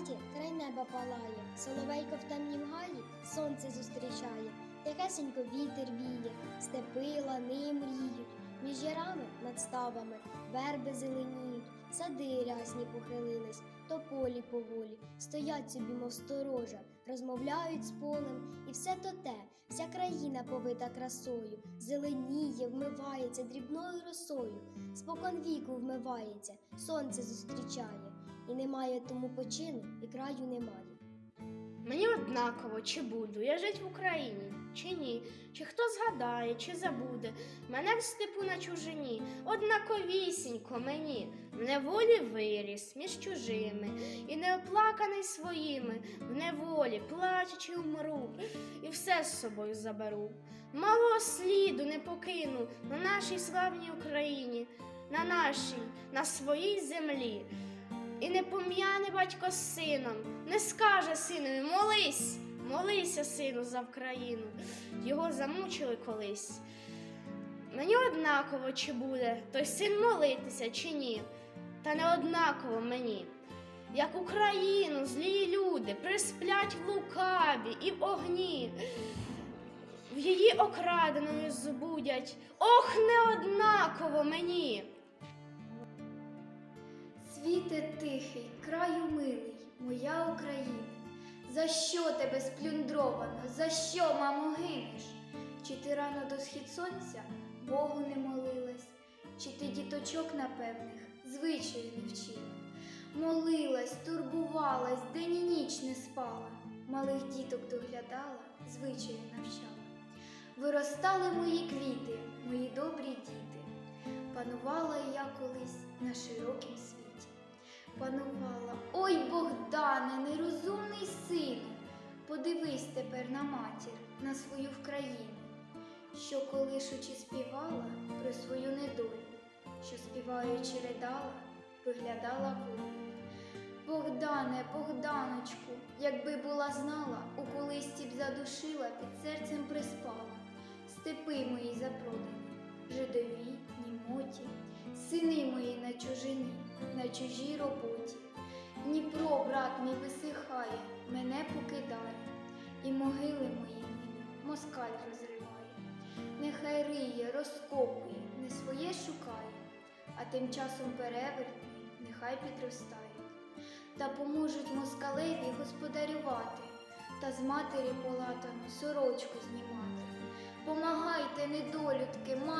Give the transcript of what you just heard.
хаті край неба палає, соловейко в темнім гаї, сонце зустрічає, тихесенько вітер віє, степи, лани мріють, між ярами над ставами верби зеленіють, сади рясні похилились, тополі поволі, стоять собі, мов сторожа, розмовляють з полем, і все то те, вся країна повита красою, зеленіє, вмивається дрібною росою, спокон віку вмивається, сонце зустрічає, і немає тому почину, і краю немає. Мені однаково, чи буду я жить в Україні, чи ні, чи хто згадає, чи забуде. Мене в степу на чужині, однаковісінько мені, в неволі виріс між чужими, і не оплаканий своїми, в неволі, плачучи вмру, і все з собою заберу. Малого сліду не покину на нашій славній Україні, на нашій, на своїй землі. І не пом'яне батько з сином, не скаже синові, молись, молися, сину, за Вкраїну. Його замучили колись. Мені однаково, чи буде той син молитися, чи ні, та не однаково мені. Як Україну злі люди присплять в лукаві і в огні, в її окраденою збудять, ох, не однаково мені. Світе тихий, краю милий, моя Україна, за що тебе сплюндровано, за що, мамо, гинеш? Чи ти рано до схід сонця Богу не молилась, чи ти діточок напевних звичаю не вчила? Молилась, турбувалась, день і ніч не спала, малих діток доглядала, звичаю навчала. Виростали мої квіти, мої добрі діти. Панувала я колись на широкім світі. Панувала, ой Богдане, нерозумний сину, подивись тепер на матір, на свою Вкраїну, що колишучи співала про свою недолю, що співаючи ридала, виглядала волю. Богдане, Богданочку, якби була знала, у колисці б задушила, під серцем приспала, степи мої запродані, жидові, німоті, сини мої на чужині, на чужій роботі. Дніпро, брат мій висихає, мене покидає, і могили мої москаль розриває. Нехай риє, розкопує, не своє шукає, а тим часом перевертні нехай підростають. Та поможуть москалеві господарювати, та з матері полатану сорочку знімати. Помагайте, недолюдки, катувати.